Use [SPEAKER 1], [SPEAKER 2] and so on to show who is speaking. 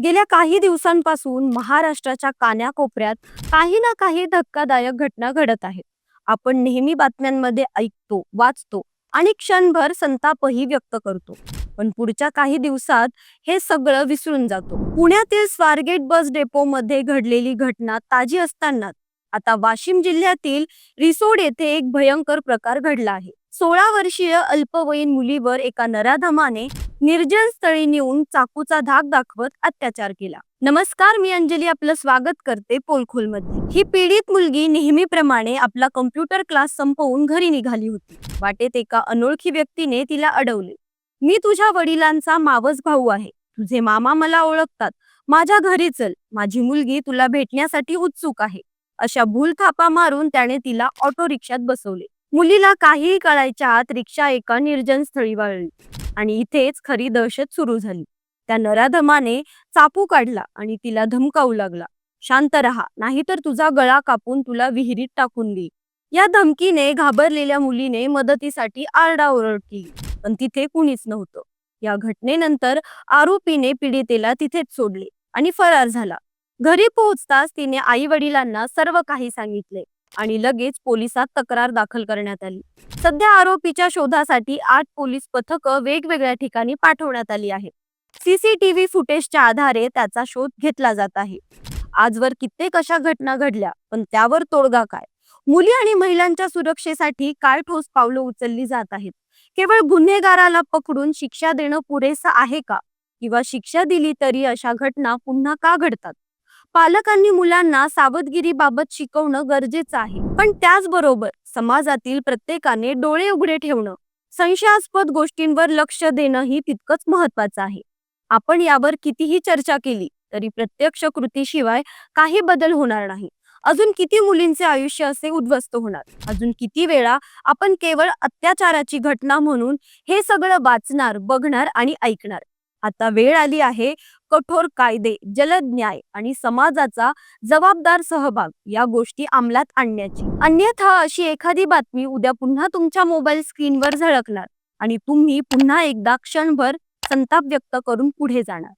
[SPEAKER 1] गेल्या काही दिवसांपासून महाराष्ट्राच्या कान्याकोपऱ्यात काही ना काही धक्कादायक घटना घडत आहेत. आपण नेहमी बातम्यांमध्ये ऐकतो वाचतो आणि क्षणभर संतापही व्यक्त करतो. पण पुढच्या काही दिवसात हे सगळं विसरून जातो. पुण्यातील स्वारगेट बस डेपो मध्ये घडलेली घटना ताजी असताना आता वाशिम जिल्ह्यातील रिसोड येथे एक भयंकर प्रकार घडला आहे. सोळा वर्षीय अल्पवयीन मुलीवर एका नराधमाने निर्जन स्थळी नेऊन चाकूचा धाक दाखवत अत्याचार केला. नमस्कार मी अंजली. आपलं स्वागत करते पोलखोलमध्ये. ही पीडित मुलगी नेहमीप्रमाणे आपला कम्प्युटर क्लास संपवून घरी निघाली होती. वाटेत एका अनोळखी व्यक्तीने तिला अडवले. मी तुझ्या वडिलांचा मावस भाऊ आहे. तुझे मामा मला ओळखतात. माझ्या घरी चल. माझी मुलगी तुला भेटण्यासाठी उत्सुक आहे. अशा भूल थापा मारून त्याने तिला ऑटो रिक्षात बसवले. मुलीला काहीही कळायच्या आत रिक्षा एका निर्जन स्थळी वळली. आणि इथेच खरी दहशत सुरू झाली. त्या नराधमाने चापू काढला आणि तिला धमकावू लागला. शांत रहा नाहीतर तुझा गळा कापून तुला विहिरीत टाकून देईल. या धमकीने घाबरलेल्या मुलीने मदतीसाठी आरडाओरड केली पण तिथे कुणीच नव्हतं. या घटनेनंतर आरोपीने पीडितेला तिथेच सोडले आणि फरार झाला. घरी पोहोचताच तिने आई वडिलांना सर्व काही सांगितले. आणि लगेच पोलिसात तक्रार दाखल करण्यात आली. सध्या आरोपीच्या शोधासाठी आठ पोलीस पथकं वेगवेगळ्या ठिकाणी पाठवण्यात आली आहेत. सीसीटीव्ही फुटेजच्या आधारे त्याचा शोध घेतला जात आहे. आजवर कित्येक अशा घटना घडल्या पण त्यावर तोडगा काय? मुली आणि महिलांच्या सुरक्षेसाठी काय ठोस पावलं उचलली जात आहेत? केवळ गुन्हेगाराला पकडून शिक्षा देणं पुरेसं आहे का? किंवा शिक्षा दिली तरी अशा घटना पुन्हा का घडतात? पालकांनी मुलांना सावधगिरीबाबत शिकवणं गरजेचं आहे. पण त्याचबरोबर समाजातील प्रत्येकाने डोळे उघडे ठेवणं संशयास्पद गोष्टींवर लक्ष देणं ही तितकंच महत्वाचं आहे. आपण यावर कितीही चर्चा केली तरी प्रत्यक्ष कृतीशिवाय काही बदल होणार नाही. अजून किती मुलींचे आयुष्य असे उद्ध्वस्त होणार? अजून किती वेळा आपण केवळ अत्याचाराची घटना म्हणून हे सगळं वाचणार बघणार आणि ऐकणार? आता वेळ आली आहे कठोर कायदे जलद न्याय आणि समाजाचा जबाबदार सहभाग या गोष्टी अंमलात आणण्याची. अन्यथा अशी एखादी बातमी उद्या पुन्हा तुमच्या मोबाईल स्क्रीनवर झळकणार आणि तुम्ही पुन्हा एकदा क्षणभर संताप व्यक्त करून पुढे जाणार.